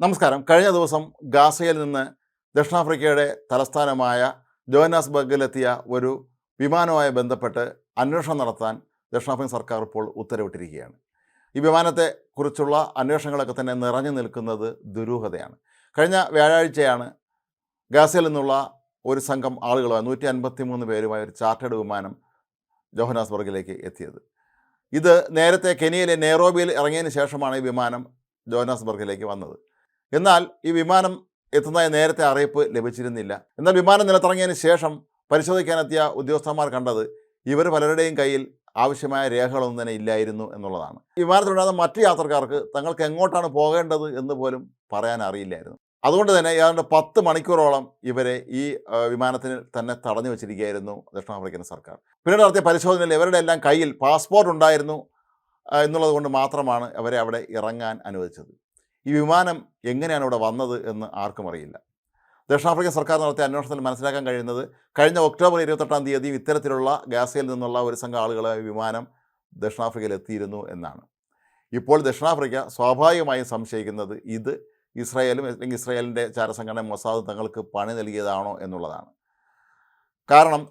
നമസ്കാരം. കഴിഞ്ഞ ദിവസം ഗാസയിൽ നിന്ന് ദക്ഷിണാഫ്രിക്കയുടെ തലസ്ഥാനമായ ജോഹന്നാസ്ബർഗിലെത്തിയ ഒരു വിമാനവുമായി ബന്ധപ്പെട്ട് അന്വേഷണം നടത്താൻ ദക്ഷിണാഫ്രിക്കൻ സർക്കാർ ഇപ്പോൾ ഉത്തരവിട്ടിരിക്കുകയാണ്. ഈ വിമാനത്തെ കുറിച്ചുള്ള അന്വേഷണങ്ങളൊക്കെ തന്നെ നിറഞ്ഞു നിൽക്കുന്നത് ദുരൂഹതയാണ്. കഴിഞ്ഞ വ്യാഴാഴ്ചയാണ് ഗാസയിൽ നിന്നുള്ള ഒരു സംഘം ആളുകളുമായി നൂറ്റി അൻപത്തി മൂന്ന് പേരുമായി ഒരു ചാർട്ടേഡ് വിമാനം ജോഹനാസ്ബർഗിലേക്ക് എത്തിയത്. ഇത് നേരത്തെ കെനിയയിലെ നെയ്റോബിയിൽ ഇറങ്ങിയതിന് ശേഷമാണ് ഈ വിമാനം ജോഹനാസ്ബർഗിലേക്ക് വന്നത്. എന്നാൽ ഈ വിമാനം എത്തുന്നതായി നേരത്തെ അറിയിപ്പ് ലഭിച്ചിരുന്നില്ല. എന്നാൽ വിമാനം നിലത്തിറങ്ങിയതിന് ശേഷം പരിശോധിക്കാനെത്തിയ ഉദ്യോഗസ്ഥന്മാർ കണ്ടത് ഇവർ പലരുടെയും കയ്യിൽ ആവശ്യമായ രേഖകളൊന്നും തന്നെ ഇല്ലായിരുന്നു എന്നുള്ളതാണ്. വിമാനത്തിലുണ്ടാകുന്ന മറ്റു യാത്രക്കാർക്ക് തങ്ങൾക്ക് എങ്ങോട്ടാണ് പോകേണ്ടത് എന്ന് പോലും പറയാൻ അറിയില്ലായിരുന്നു. അതുകൊണ്ട് തന്നെ ഏതാണ്ട് പത്ത് മണിക്കൂറോളം ഇവരെ ഈ വിമാനത്തിന് തന്നെ തടഞ്ഞു വെച്ചിരിക്കുകയായിരുന്നു ദക്ഷിണാഫ്രിക്കൻ സർക്കാർ. പിന്നീട് നടത്തിയ പരിശോധനയിൽ ഇവരുടെ എല്ലാം കയ്യിൽ പാസ്പോർട്ട് ഉണ്ടായിരുന്നു എന്നുള്ളത് കൊണ്ട് മാത്രമാണ് അവരെ അവിടെ ഇറങ്ങാൻ അനുവദിച്ചത്. ഈ വിമാനം എങ്ങനെയാണ് ഇവിടെ വന്നത് എന്ന് ആർക്കും അറിയില്ല. ദക്ഷിണാഫ്രിക്കൻ സർക്കാർ നടത്തിയ അന്വേഷണത്തിൽ മനസ്സിലാക്കാൻ കഴിയുന്നത് കഴിഞ്ഞ ഒക്ടോബർ ഇരുപത്തെട്ടാം തീയതി ഇത്തരത്തിലുള്ള ഗാസയിൽ നിന്നുള്ള ഒരു സംഘം ആളുകളെ വിമാനം ദക്ഷിണാഫ്രിക്കയിൽ എത്തിയിരുന്നു എന്നാണ്. ഇപ്പോൾ ദക്ഷിണാഫ്രിക്ക സ്വാഭാവികമായും സംശയിക്കുന്നത് ഇത് ഇസ്രായേലും അല്ലെങ്കിൽ ഇസ്രായേലിന്റെ ചാരസംഘടന മൊസാദ് തങ്ങൾക്ക് പണി നൽകിയതാണോ എന്നുള്ളതാണ്. കാരണം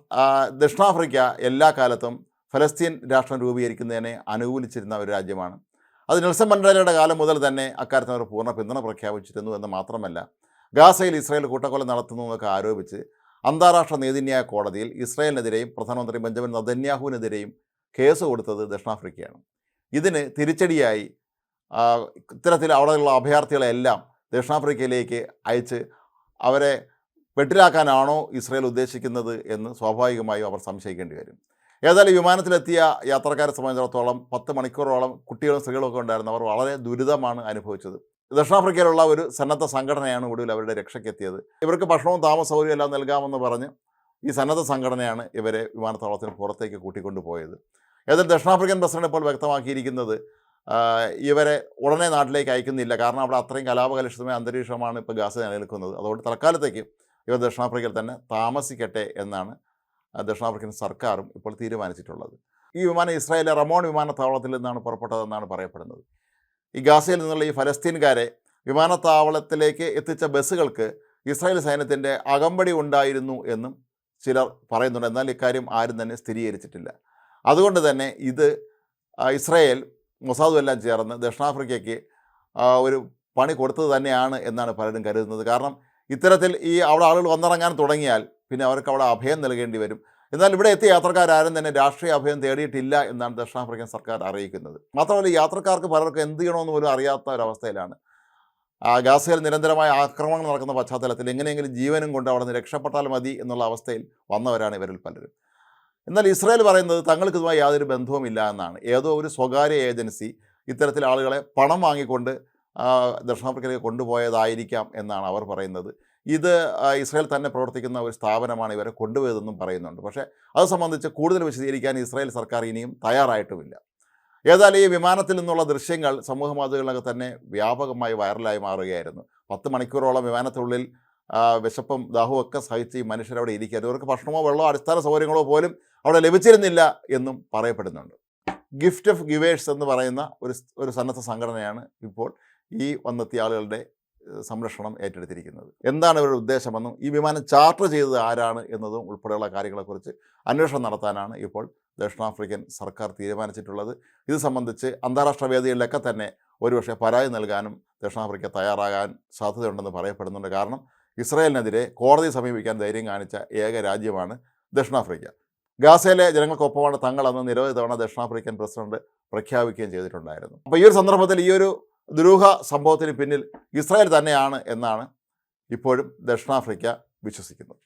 ദക്ഷിണാഫ്രിക്ക എല്ലാ കാലത്തും ഫലസ്തീൻ രാഷ്ട്രം രൂപീകരിക്കുന്നതിനെ അനുകൂലിച്ചിരുന്ന ഒരു രാജ്യമാണ്. അത് നെൽസൺ മണ്ടേലയുടെ കാലം മുതൽ തന്നെ അക്കാര്യത്തിന് അവർ പൂർണ പിന്തുണ പ്രഖ്യാപിച്ചിരുന്നു എന്ന് മാത്രമല്ല ഗാസയിൽ ഇസ്രായേൽ കൂട്ടക്കൊല നടത്തുന്നു എന്നൊക്കെ ആരോപിച്ച് അന്താരാഷ്ട്ര നീതിന്യായ കോടതിയിൽ ഇസ്രായേലിനെതിരെയും പ്രധാനമന്ത്രി ബെഞ്ചമിൻ നദന്യാഹുവിനെതിരെയും കേസ് കൊടുത്തത് ദക്ഷിണാഫ്രിക്കയാണ്. ഇതിന് തിരിച്ചടിയായി ഇത്തരത്തിൽ അവിടെയുള്ള അഭയാർത്ഥികളെല്ലാം ദക്ഷിണാഫ്രിക്കയിലേക്ക് അയച്ച് അവരെ വെട്ടിലാക്കാനാണോ ഇസ്രായേൽ ഉദ്ദേശിക്കുന്നത് എന്ന് സ്വാഭാവികമായും അവർ സംശയിക്കേണ്ടി വരും. ഏതായാലും വിമാനത്തിലെത്തിയ യാത്രക്കാരെ സംബന്ധിച്ചിടത്തോളം പത്ത് മണിക്കൂറോളം കുട്ടികളും സ്ത്രീകളും ഒക്കെ അവർ വളരെ ദുരിതമാണ് അനുഭവിച്ചത്. ദക്ഷിണാഫ്രിക്കയിലുള്ള ഒരു സന്നദ്ധ സംഘടനയാണ് ഒടുവിൽ അവരുടെ രക്ഷയ്ക്കെത്തിയത്. ഇവർക്ക് ഭക്ഷണവും താമസ എല്ലാം നൽകാമെന്ന് പറഞ്ഞ് ഈ സന്നദ്ധ സംഘടനയാണ് ഇവരെ വിമാനത്താവളത്തിന് പുറത്തേക്ക് കൂട്ടിക്കൊണ്ടുപോയത്. ഏതായാലും ദക്ഷിണാഫ്രിക്കൻ പ്രസിഡന്റ് ഇപ്പോൾ വ്യക്തമാക്കിയിരിക്കുന്നത് ഇവരെ ഉടനെ നാട്ടിലേക്ക് അയക്കുന്നില്ല. കാരണം അവിടെ അത്രയും കലാപകലുഷിതമായ അന്തരീക്ഷമാണ് ഇപ്പോൾ ഗാസ നിലനിൽക്കുന്നത്. അതുകൊണ്ട് തൽക്കാലത്തേക്ക് ഇവർ ദക്ഷിണാഫ്രിക്കയിൽ തന്നെ താമസിക്കട്ടെ എന്നാണ് ദക്ഷിണാഫ്രിക്കൻ സർക്കാരും ഇപ്പോൾ തീരുമാനിച്ചിട്ടുള്ളത്. ഈ വിമാനം ഇസ്രായേലിലെ റമോൺ വിമാനത്താവളത്തിൽ നിന്നാണ് പുറപ്പെട്ടതെന്നാണ് പറയപ്പെടുന്നത്. ഈ ഗാസയിൽ നിന്നുള്ള ഈ ഫലസ്തീൻകാരെ വിമാനത്താവളത്തിലേക്ക് എത്തിച്ച ബസ്സുകൾക്ക് ഇസ്രായേൽ സൈന്യത്തിന്റെ അകമ്പടി ഉണ്ടായിരുന്നു എന്നും ചിലർ പറയുന്നുണ്ട്. എന്നാൽ ഇക്കാര്യം ആരും തന്നെ സ്ഥിരീകരിച്ചിട്ടില്ല. അതുകൊണ്ട് തന്നെ ഇത് ഇസ്രായേൽ മൊസാദും എല്ലാം ചേർന്ന് ദക്ഷിണാഫ്രിക്കയ്ക്ക് ഒരു പണി കൊടുത്തത് തന്നെയാണ് എന്നാണ് പലരും കരുതുന്നത്. കാരണം ഇത്തരത്തിൽ ഈ അവിടെ ആളുകൾ വന്നിറങ്ങാൻ തുടങ്ങിയാൽ പിന്നെ അവർക്ക് അവിടെ അഭയം നൽകേണ്ടി വരും. എന്നാൽ ഇവിടെ എത്തിയ യാത്രക്കാരും തന്നെ രാഷ്ട്രീയ അഭയം തേടിയിട്ടില്ല എന്നാണ് ദക്ഷിണാഫ്രിക്കൻ സർക്കാർ അറിയിക്കുന്നത്. മാത്രമല്ല യാത്രക്കാർക്ക് പലർക്കും എന്ത് ചെയ്യണമെന്ന് പോലും അറിയാത്ത ഒരവസ്ഥയിലാണ് ഗാസയിൽ നിരന്തരമായ ആക്രമണങ്ങൾ നടക്കുന്ന പശ്ചാത്തലത്തിൽ എങ്ങനെയെങ്കിലും ജീവനും കൊണ്ട് അവിടെ നിന്ന് രക്ഷപ്പെട്ടാൽ മതി എന്നുള്ള അവസ്ഥയിൽ വന്നവരാണ് ഇവരിൽ പലരും. എന്നാൽ ഇസ്രായേൽ പറയുന്നത് തങ്ങൾക്ക് ഇതുമായി യാതൊരു ബന്ധവുമില്ല എന്നാണ്. ഏതോ ഒരു സ്വകാര്യ ഏജൻസി ഇത്തരത്തിൽ ആളുകളെ പണം വാങ്ങിക്കൊണ്ട് ദക്ഷിണാഫ്രിക്കയിലേക്ക് കൊണ്ടുപോയതായിരിക്കാം എന്നാണ് അവർ പറയുന്നത്. ഇത് ഇസ്രായേൽ തന്നെ പ്രവർത്തിക്കുന്ന ഒരു സ്ഥാപനമാണ് ഇവരെ കൊണ്ടുപോയതെന്നും പറയുന്നുണ്ട്. പക്ഷേ അത് സംബന്ധിച്ച് കൂടുതൽ വിശദീകരിക്കാൻ ഇസ്രായേൽ സർക്കാർ ഇനിയും തയ്യാറായിട്ടുമില്ല. ഏതായാലും ഈ വിമാനത്തിൽ നിന്നുള്ള ദൃശ്യങ്ങൾ സമൂഹ മാധ്യമങ്ങളിലൊക്കെ തന്നെ വ്യാപകമായി വൈറലായി മാറുകയായിരുന്നു. പത്ത് മണിക്കൂറോളം വിമാനത്തിനുള്ളിൽ വിശപ്പും ദാഹവും ഒക്കെ സഹിച്ച് ഈ മനുഷ്യരവിടെ ഇരിക്കുക ഇവർക്ക് ഭക്ഷണമോ വെള്ളമോ അടിസ്ഥാന സൗകര്യങ്ങളോ പോലും അവിടെ ലഭിച്ചിരുന്നില്ല എന്നും പറയപ്പെടുന്നുണ്ട്. ഗിഫ്റ്റ് ഓഫ് ഗിവേഴ്സ് എന്ന് പറയുന്ന ഒരു ഒരു സന്നദ്ധ സംഘടനയാണ് ഇപ്പോൾ ഈ വന്നെത്തിയ ആളുകളുടെ സംരക്ഷണം ഏറ്റെടുത്തിരിക്കുന്നത്. എന്താണ് ഇവരുടെ ഉദ്ദേശമെന്നും ഈ വിമാനം ചാർട്ടർ ചെയ്തത് ആരാണ് എന്നതും ഉൾപ്പെടെയുള്ള കാര്യങ്ങളെക്കുറിച്ച് അന്വേഷണം നടത്താനാണ് ഇപ്പോൾ ദക്ഷിണാഫ്രിക്കൻ സർക്കാർ തീരുമാനിച്ചിട്ടുള്ളത്. ഇത് സംബന്ധിച്ച് അന്താരാഷ്ട്ര വേദികളിലൊക്കെ തന്നെ ഒരുപക്ഷെ പരാതി നൽകാനും ദക്ഷിണാഫ്രിക്ക തയ്യാറാകാൻ സാധ്യതയുണ്ടെന്ന് പറയപ്പെടുന്നുണ്ട്. കാരണം ഇസ്രായേലിനെതിരെ കോടതി സമീപിക്കാൻ ധൈര്യം കാണിച്ച ഏക രാജ്യമാണ് ദക്ഷിണാഫ്രിക്ക. ഗാസയിലെ ജനങ്ങൾക്കൊപ്പമാണ് തങ്ങളെന്ന് നിരവധി തവണ ദക്ഷിണാഫ്രിക്കൻ പ്രസിഡന്റ് പ്രഖ്യാപിക്കുകയും ചെയ്തിട്ടുണ്ടായിരുന്നു. അപ്പോൾ ഈ ഒരു സന്ദർഭത്തിൽ ഈ ഒരു ദുരൂഹ സംഭവത്തിന് പിന്നിൽ ഇസ്രായേൽ തന്നെയാണ് എന്നാണ് ഇപ്പോഴും ദക്ഷിണാഫ്രിക്ക വിശ്വസിക്കുന്നത്.